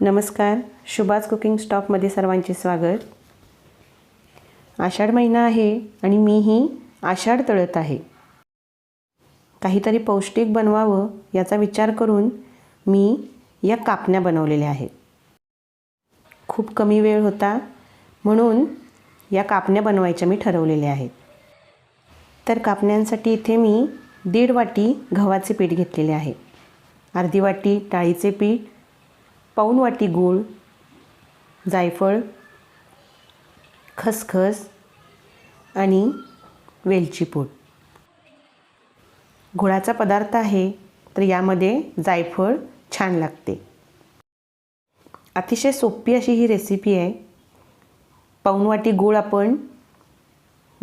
नमस्कार. शुभाज कुकिंग स्टॉकमध्ये सर्वांचे स्वागत. आषाढ महिना आहे आणि मीही आषाढ तळत आहे. काहीतरी पौष्टिक बनवावं याचा विचार करून मी या कापण्या बनवलेल्या आहेत. खूप कमी वेळ होता म्हणून या कापण्या बनवायच्या मी ठरवलेल्या आहेत. तर कापण्यांसाठी इथे मी दीड वाटी गव्हाचे पीठ घेतलेले आहे. अर्धी वाटी डाळीचे पीठ पाऊण वाटी गूळ जायफळ खसखस आणि वेलची पूड. गुळाचा पदार्थ आहे तर यामध्ये जायफळ छान लागते. अतिशय सोपी अशी ही रेसिपी आहे. पाऊण वाटी गूळ आपण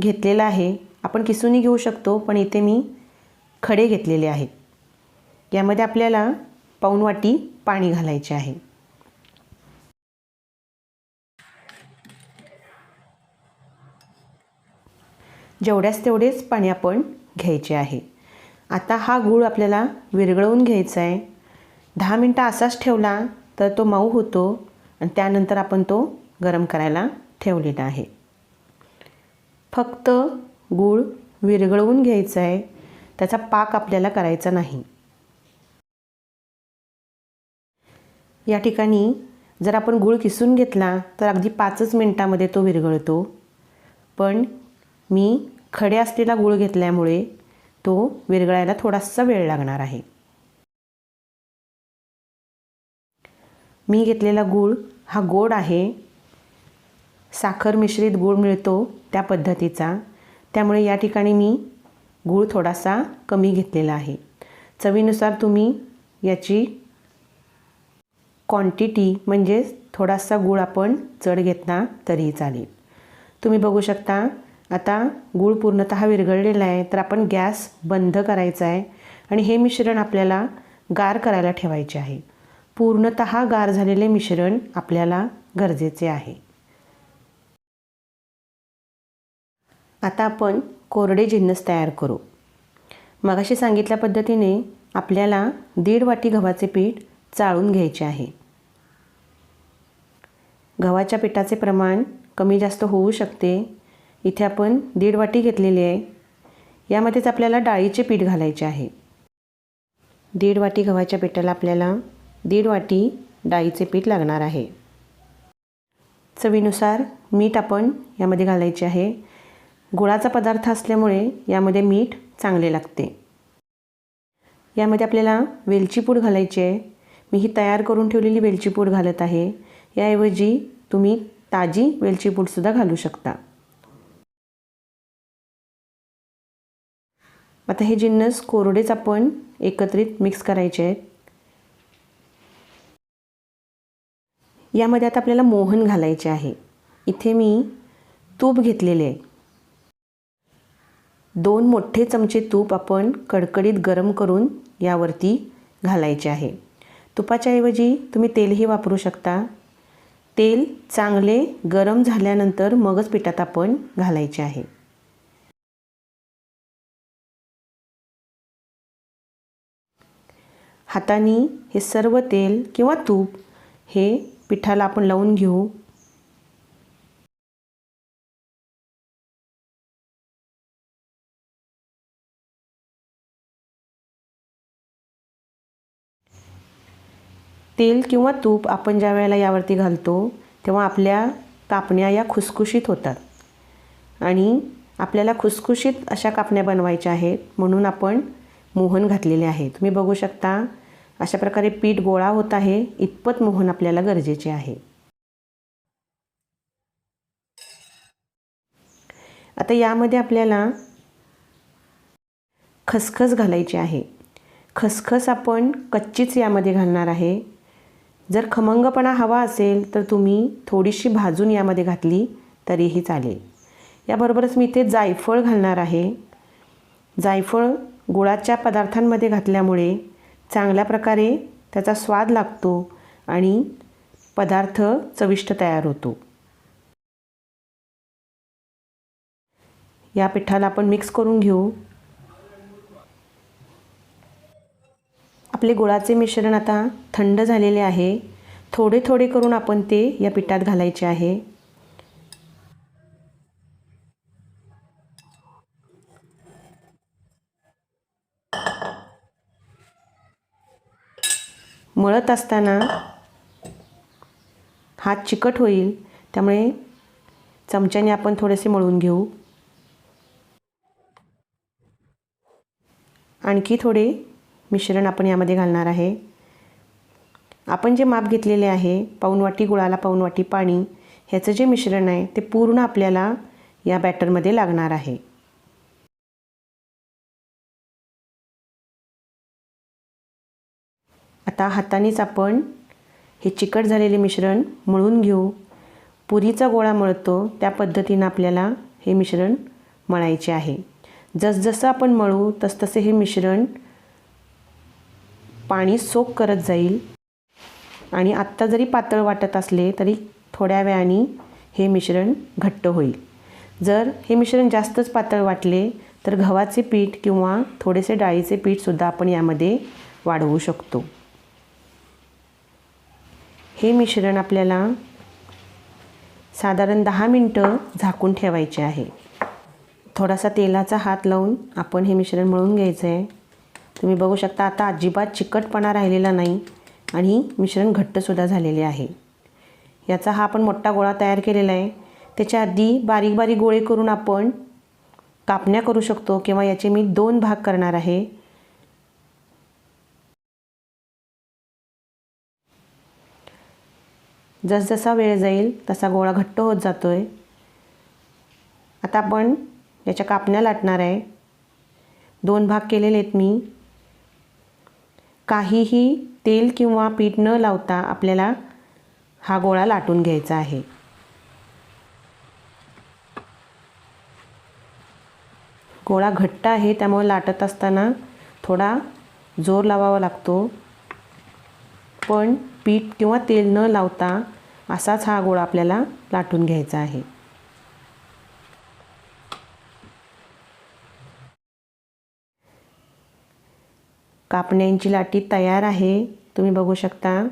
घेतलेला आहे. आपण किसूनी घेऊ शकतो पण इथे मी खडे घेतलेले आहेत. यामध्ये आपल्याला पाऊण वाटी पाणी घालायचे आहे. जेवढ्याच तेवढेच पाणी आपण घ्यायचे आहे. आता हा गूळ आपल्याला विरघळवून घ्यायचा आहे दहा मिनटं असाच ठेवला तर तो मऊ होतो आणि त्यानंतर आपण तो गरम करायला ठेवलेला आहे. फक्त गूळ विरघळवून घ्यायचा आहे त्याचा पाक आपल्याला करायचा नाही. या ठिकाणी जर आपण गूळ किसून घेतला तर अगदी पाचच मिनटामध्ये तो विरघळतो. पण मी खडे असलेला गूळ घेतल्यामुळे तो विरघळायला थोडासा वेळ लागणार आहे. मी घेतलेला गूळ हा गोड आहे. साखर मिश्रित गूळ मिळतो त्या पद्धतीचा. त्यामुळे या ठिकाणी मी गूळ थोडासा कमी घेतलेला आहे. चवीनुसार तुम्ही याची क्वांटिटी म्हणजेच थोडासा गूळ आपण चढ घेतला तरीही चालेल. तुम्ही बघू शकता आता गूळ पूर्णतः विरघळलेला आहे तर आपण गॅस बंद करायचा आहे आणि हे मिश्रण आपल्याला गार करायला ठेवायचे आहे. पूर्णतः गार झालेले मिश्रण आपल्याला गरजेचे आहे. आता आपण कोरडे जिन्नस तयार करू. मगाशी सांगितल्या पद्धतीने आपल्याला दीड वाटी गव्हाचे पीठ चाळून घ्यायचे आहे. गव्हाच्या पिठाचे प्रमाण कमी जास्त होऊ शकते. इथे आपण दीड वाटी घेतलेली आहे. यामध्येच आपल्याला डाळीचे पीठ घालायचे आहे. दीड वाटी गव्हाच्या पिठाला आपल्याला दीड वाटी डाळीचे पीठ लागणार आहे. चवीनुसार मीठ आपण यामध्ये घालायचे आहे. गुळाचा पदार्थ असल्यामुळे यामध्ये मीठ चांगले लागते. यामध्ये आपल्याला वेलची पूड घालायची आहे. मी ही तयार करून ठेवलेली वेलची पूड घालत आहे. याऐवजी तुम्ही ताजी वेलची पूडसुद्धा घालू शकता. आता हे जिन्नस कोरडेच आपण एकत्रित मिक्स करायचे आहेत. यामध्ये आता आपल्याला मोहन घालायचे आहे. इथे मी तूप घेतलेले आहे. दोन मोठे चमचे तूप आपण कडकडीत गरम करून यावरती घालायचे आहे. तुपाच्या ऐवजी तुम्ही तेलही वापरू शकता. तेल चांगले गरम झाल्यानंतर मगच पिठात आपण घालायचे आहे. हाताने हे सर्व तेल किंवा तूप हे पिठाला आपण लावून घेऊ. तेल किंवा तूप आपण ज्या वेळेला यावरती घालतो तेव्हा आपल्या कापण्या या खुसखुशीत होतात. आणि आपल्याला खुसखुशीत अशा कापण्या बनवायच्या आहेत म्हणून आपण मोहन घातलेले आहे तुम्ही बघू शकता अशा प्रकारे पीठ गोळा होत आहे इतपत मोहन आपल्याला गरजेचे आहे. आता यामध्ये आपल्याला खसखस घालायची आहे. खसखस आपण कच्चीच यामध्ये घालणार आहे. जर खमंगपणा हवा असेल तर तुम्ही थोडीशी भाजून यामध्ये घातली तरीही चालेल. याबरोबरच मी इथे जायफळ घालणार आहे. जायफळ गुळाच्या पदार्थांमध्ये घातल्यामुळे चांगल्या प्रकारे त्याचा स्वाद लागतो आणि पदार्थ चविष्ट तयार होतो. या पिठाला आपण मिक्स करून घेऊ. आपले गुळाचे मिश्रण आता थंड झालेले आहे. थोडे थोडे करून आपण ते या पिठात घालायचे आहे. मळत असताना हात चिकट होईल त्यामुळे चमच्याने आपण थोडेसे मळून घेऊ. आणखी थोडे मिश्रण आपण यामध्ये घालणार आहे. आपण जे माप घेतलेले आहे पाऊण वाटी गुळाला पाऊण वाटी पाणी ह्याचं जे मिश्रण आहे ते पूर्ण आपल्याला या बॅटरमध्ये लागणार आहे. आता हातानेच आपण हे चिकट झालेले मिश्रण मळून घेऊ. पुरीचा गोळा मळतो त्या पद्धतीनं आपल्याला हे मिश्रण मळायचे आहे. जसजसं आपण मळू तसतसे हे मिश्रण पाणी सोक करत जाईल. आणि आत्ता जरी पातळ वाटत असले तरी थोड्या वेळाने हे मिश्रण घट्ट होईल. जर हे मिश्रण जास्तच पातळ वाटले तर गव्हाचे पीठ किंवा थोडेसे डाळीचे पीठसुद्धा आपण यामध्ये वाढवू शकतो. हे मिश्रण आपल्याला साधारण दहा मिनटं झाकून ठेवायचे आहे. थोडासा तेलाचा हात लावून आपण हे मिश्रण मळून घ्यायचं आहे तुम्ही बघू शकता आता अजिबात चिकटपणा राहिलेला नाही आणि मिश्रण घट्टसुद्धा झालेले आहे. याचा हा आपण मोठा गोळा तयार केलेला आहे. त्याच्या आधी बारीक बारीक गोळे करून आपण कापण्या करू शकतो किंवा याचे मी दोन भाग करणार आहे. जसजसा वेळ जाईल तसा गोळा घट्ट होत जातो आहे आता आपण याच्या कापण्या लाटणार आहे. दोन भाग केलेले आहेत मी. काहीही तेल किंवा पीठ न लावता आपल्याला हा गोळा लाटून घ्यायचा आहे. गोळा घट्ट आहे त्यामुळे लाटत असताना थोडा जोर लावावा लागतो. पण पीठ किंवा तेल न लावता असाच हा गोळा आपल्याला लाटून घ्यायचा आहे. कापण्यांची लाटी तयार आहे. तुम्ही बघू शकता.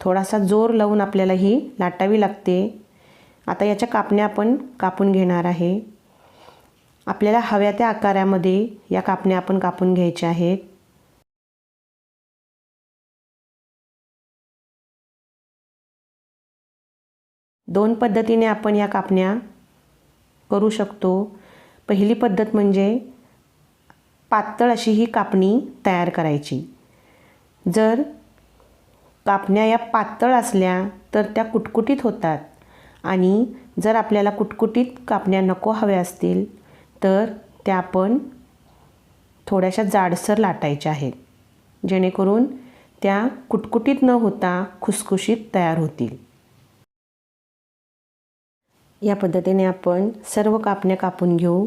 थोडासा जोर लावून आपल्याला ही लाटावी लागते. आता याच्या कापण्या आपण कापून घेणार आहे. आपल्याला हव्या त्या आकारामध्ये या कापण्या आपण कापून घ्यायच्या आहेत. दोन पद्धतीने आपण या कापण्या करू शकतो. पहिली पद्धत म्हणजे पातळ अशी ही कापणी तयार करायची. जर कापण्या या पातळ असल्या तर त्या कुटकुटीत होतात आणि जर आपल्याला कुटकुटीत कापण्या नको हव्या असतील तर त्या आपण थोड्याशा जाडसर लाटायच्या आहेत. जेणेकरून त्या कुटकुटीत न होता खुसखुशीत तयार होतील. या पद्धतीने आपण सर्व कापण्या कापून घेऊ.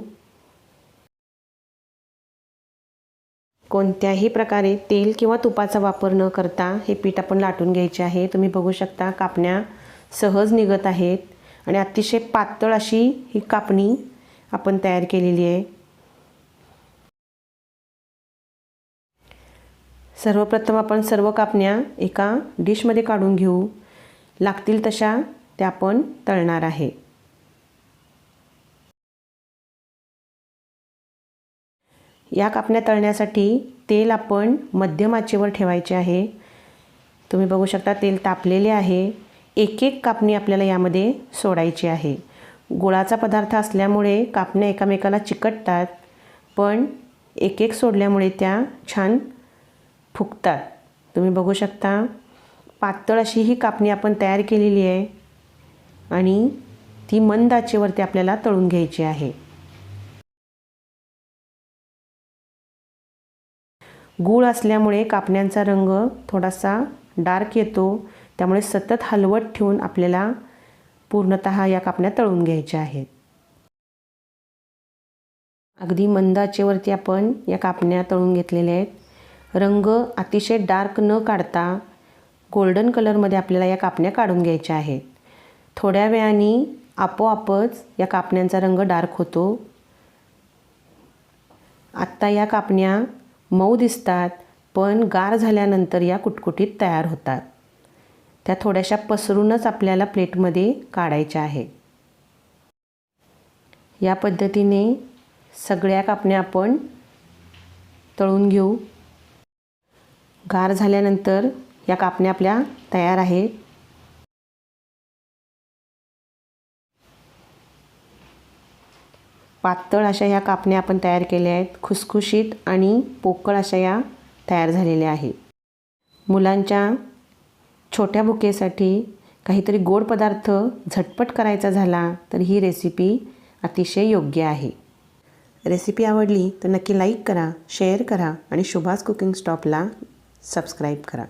कोणत्याही प्रकारे तेल किंवा तुपाचा वापर न करता हे पीठ आपण लाटून घ्यायचे आहे. तुम्ही बघू शकता कापण्या सहज निघत आहेत आणि अतिशय पातळ अशी ही कापणी आपण तयार केलेली आहे. सर्वप्रथम आपण सर्व कापण्या एका डिशमध्ये काढून घेऊ. लागतील तशा त्या आपण तळणार आहे. या कापण्या तळण्यासाठी तेल आपण मध्यम आचेवर ठेवायचे आहे. तुम्ही बघू शकता तेल तापलेले आहे. एक एक कापणी आपल्याला यामध्ये सोडायची आहे. गुळाचा पदार्थ असल्यामुळे कापण्या एकामेकाला चिकटतात पण एक एक सोडल्यामुळे त्या छान फुगतात. तुम्ही बघू शकता पातळ अशी ही कापणी आपण तयार केलेली आहे आणि ती मंद आचेवरती आपल्याला तळून घ्यायची आहे. गूळ असल्यामुळे कापण्यांचा रंग थोडासा डार्क येतो. त्यामुळे सतत हलवत ठेवून आपल्याला पूर्णत या कापण्या तळून घ्यायच्या आहेत. अगदी मंदाचेवरती आपण या कापण्या तळून घेतलेल्या आहेत. रंग अतिशय डार्क न काढता गोल्डन कलरमध्ये आपल्याला या कापण्या काढून घ्यायच्या आहेत. थोड्या वेळाने आपोआपच या कापण्यांचा रंग डार्क होतो. आत्ता या कापण्या मऊ दिसतात पण गार झाल्यानंतर या कुटकुटीत तयार होतात. त्या थोड्याशा पसरूनच आपल्याला प्लेटमध्ये काढायच्या आहे या पद्धतीने सगळ्या कापण्या आपण तळून घेऊ. गार झाल्यानंतर या कापण्या आपल्या तयार आहेत. पातळ अशा ह्या कापण्या आपण तयार केल्या आहेत. खुसखुशीत आणि पोकळ अशा या तयार झालेल्या आहे मुलांच्या छोट्या भुकेसाठी काहीतरी गोड पदार्थ झटपट करायचा झाला तर ही रेसिपी अतिशय योग्य आहे. रेसिपी आवडली तर नक्की लाईक करा शेअर करा आणि शुभास कुकिंग स्टॉपला सबस्क्राईब करा.